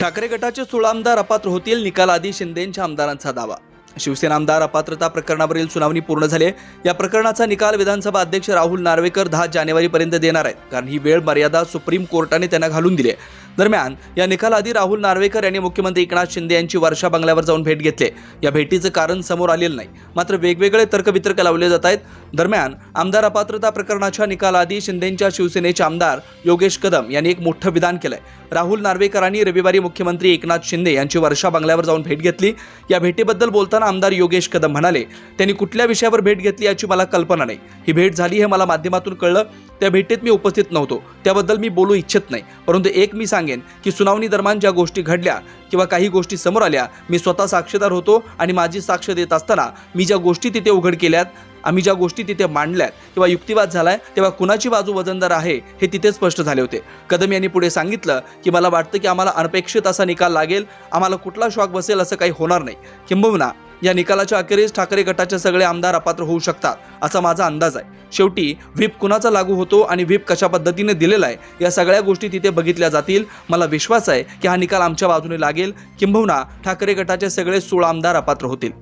ठाकरे गटाचे सोळा आमदार अपात्र होतील निकाल शिंदेंच्या आमदारांचा दावा शिवसेना आमदार अपात्रता प्रकरणावरील सुनावणी पूर्ण झाली आहे. या प्रकरणाचा निकाल विधानसभा अध्यक्ष राहुल नार्वेकर दहा जानेवारीपर्यंत देणार आहेत. कारण ही वेळ मर्यादा सुप्रीम कोर्टाने त्यांना घालून दिली आहे. दरम्यान या निकालाआधी राहुल नार्वेकर यांनी मुख्यमंत्री एकनाथ शिंदे यांची वर्षा बंगल्यावर जाऊन भेट घेतली या भेटीचं कारण समोर आलेलं नाही. मात्र वेगवेगळे तर्कवितर्क लावले जात आहेत. दरम्यान आमदार अपात्रता प्रकरणाच्या निकालाआधी शिंदेच्या शिवसेनेचे आमदार योगेश कदम यांनी एक मोठं विधान केलंय. राहुल नार्वेकरांनी रविवारी मुख्यमंत्री एकनाथ शिंदे यांची वर्षा बंगल्यावर जाऊन भेट घेतली. या भेटीबद्दल बोलताना आमदार योगेश कदम म्हणाले त्यांनी कुठल्या विषयावर भेट घेतली याची मला कल्पना नाही. ही भेट झाली हे मला माध्यमातून कळलं. त्या भेटीत मी उपस्थित नव्हतो. त्याबद्दल मी बोलू इच्छित नाही. परंतु एक मी सांगेन की सुनावणी दरम्यान ज्या गोष्टी घडल्या किंवा काही गोष्टी समोर आल्या मी स्वतः साक्षीदार होतो आणि माझी साक्ष देत असताना मी ज्या गोष्टी तिथे उघड केल्यात आम्ही ज्या गोष्टी तिथे मांडल्यात किंवा युक्तिवाद झालाय तेव्हा कुणाची बाजू वजनदार आहे हे तिथे स्पष्ट झाले होते. कदम यांनी पुढे सांगितलं की मला वाटतं की आम्हाला अनपेक्षित असा निकाल लागेल आम्हाला कुठला शॉक बसेल असं काही होणार नाही. किंबहुना या निकालाच्या अखेरीस ठाकरे गटाचे सगळे आमदार अपात्र होऊ शकतात असा माझा अंदाज आहे. शेवटी व्हीप कुणाचा लागू होतो आणि व्हीप कशा पद्धतीने दिलेला आहे या सगळ्या गोष्टी तिथे बघितल्या जातील. मला विश्वास आहे की हा निकाल आमच्या बाजूने लागेल. किंबहुना ठाकरे गटाचे सगळे सोळा आमदार अपात्र होतील.